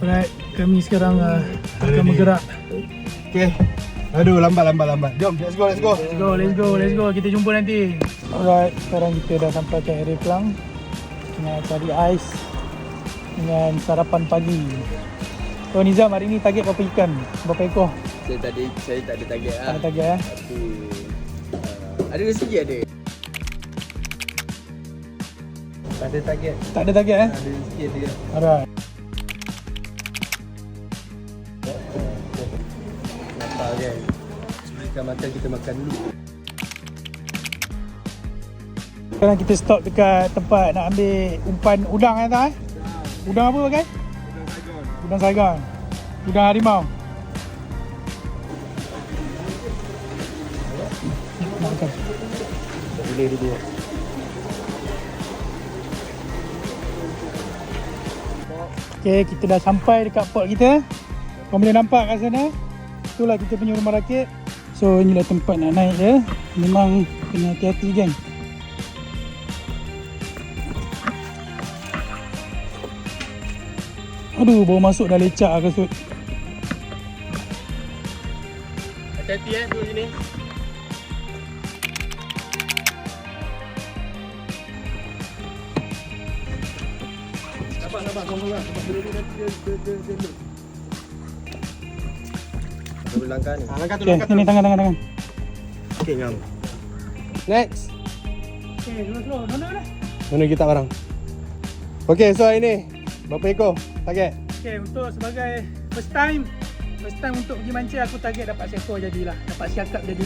Alright, kami sekarang uh, akan bergerak. Okay. Aduh, lambat, lambat, lambat. Jom, let's go, let's go. Let's go, let's go, let's go. Kita jumpa nanti. Alright, sekarang kita dah sampai ke area Kelang. Tengah cari ais dengan sarapan pagi. So Nizam, hari ni target berapa ikan? Berapa ekor? Saya tak ada saya tak ada target Tak lah. ada target eh? Tapi uh, ada rezeki ada. Tak ada target. Tak ada target eh? Ada rezeki ada. Alright. Kan? Sebelum makan, kita makan dulu. Sekarang kita stop dekat tempat nak ambil umpan udang kan tak eh? Udang apa pakai? Udang Saigon. Udang harimau. Nak makan. Boleh dulu. Okay, kita dah sampai dekat port kita. Kau boleh nampak kat sana. Itulah kita punya rumah rakit. So, inilah tempat nak naik dia. Memang kena hati-hati geng. Aduh, baru masuk dah lecak lah kasut. Hati-hati eh, duduk sini. Nampak, nampak, kau dia, dia, dia, dia, dia. Dua langkah ni. Ah, langkah tu, Okay, langkah tu. sini tangan, tangan, tangan. Okay, ngam. Next. Slow, slow. No, no, no. Mana kita orang? Okay, so hari ni berapa ekor target? Okay, untuk sebagai first time First time untuk pergi mancing aku target dapat seekor jadilah Dapat siakap jadi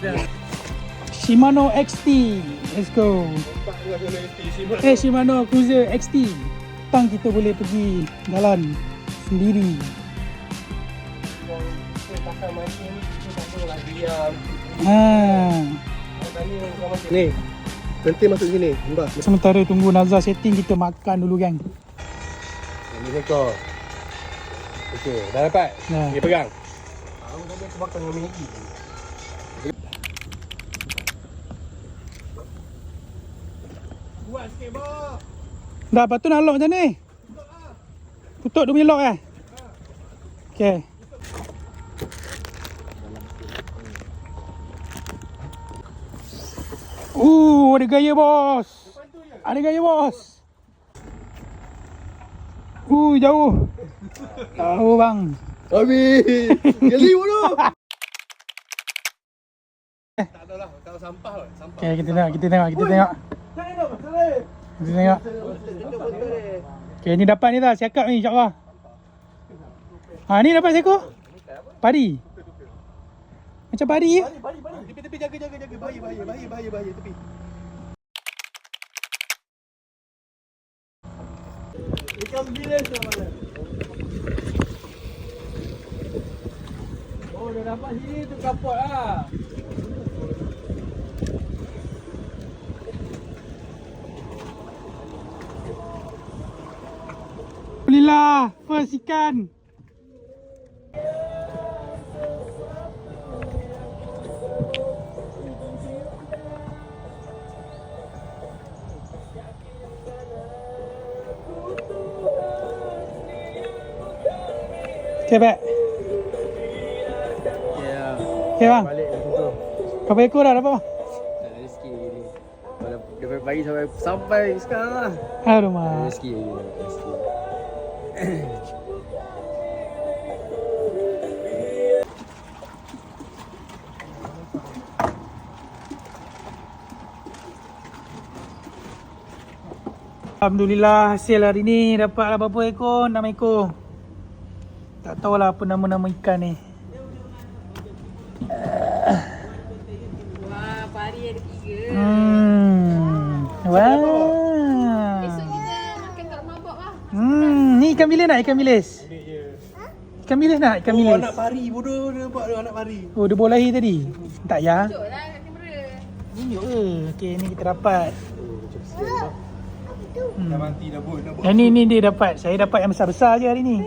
Dah. Shimano XT Let's go Eh Shimano Cruiser XT Tang kita boleh pergi jalan sendiri Ha. Ni. Penting masuk sini. Nampak? Sementara tunggu Nazar setting kita makan dulu gang Ini ekor. Okey, dah dapat? Dah. Okay, pegang. Aku tadi aku makan dengan Maggi. Buat sikit, Bob. Dah, lepas tu nak lock macam ni? Tutup dia punya lock eh? Okay. Uh, ada gaya bos. Ada gaya bos. Uh, jauh. Tahu bang. Habis. Geli dulu. Tak tahu lah, tahu sampah kot. Sampah. Okay, kita tengok, kita tengok, kita tengok. Kita tengok. Okay, ni dapat ni dah, siakap ni insyaAllah. Ha, ni dapat seekor? Padi. Macam padi ya? Tepi, tepi, jaga, jaga, jaga. Bahaya, bahaya, bahaya, bahaya, bahaya, tepi. Ikan mana? Oh, dah dapat sini tu kapot lah. Alhamdulillah, first ikan. Okay, baik. Ya. Okay, bang. Balik tu. Berapa ekor dah dapat, bang? Ada rezeki ni. Kalau dia bagi sampai sampai sekarang lah. Ada Alamak. rezeki lagi. rezeki. Alhamdulillah hasil hari ni dapatlah berapa ekor? 6 ekor. Tak tahulah apa nama-nama ikan ni. Wah, pari ada tiga. Hmm. Wah. Esok kita makan kat rumah Bob lah. Hmm, ni ikan bilis nak ikan bilis? Ikan bilis nak ikan Oh, bilis? anak pari bodoh dia buat dia anak pari. Oh, dia bawa lahir tadi? Tak ya? Tunjuk lah kat kamera. Tunjuk ke? Okey, ni kita dapat. Dah mati dah pun, dah buat. Yang ni, ni dia dapat. Saya dapat yang besar-besar je hari ni.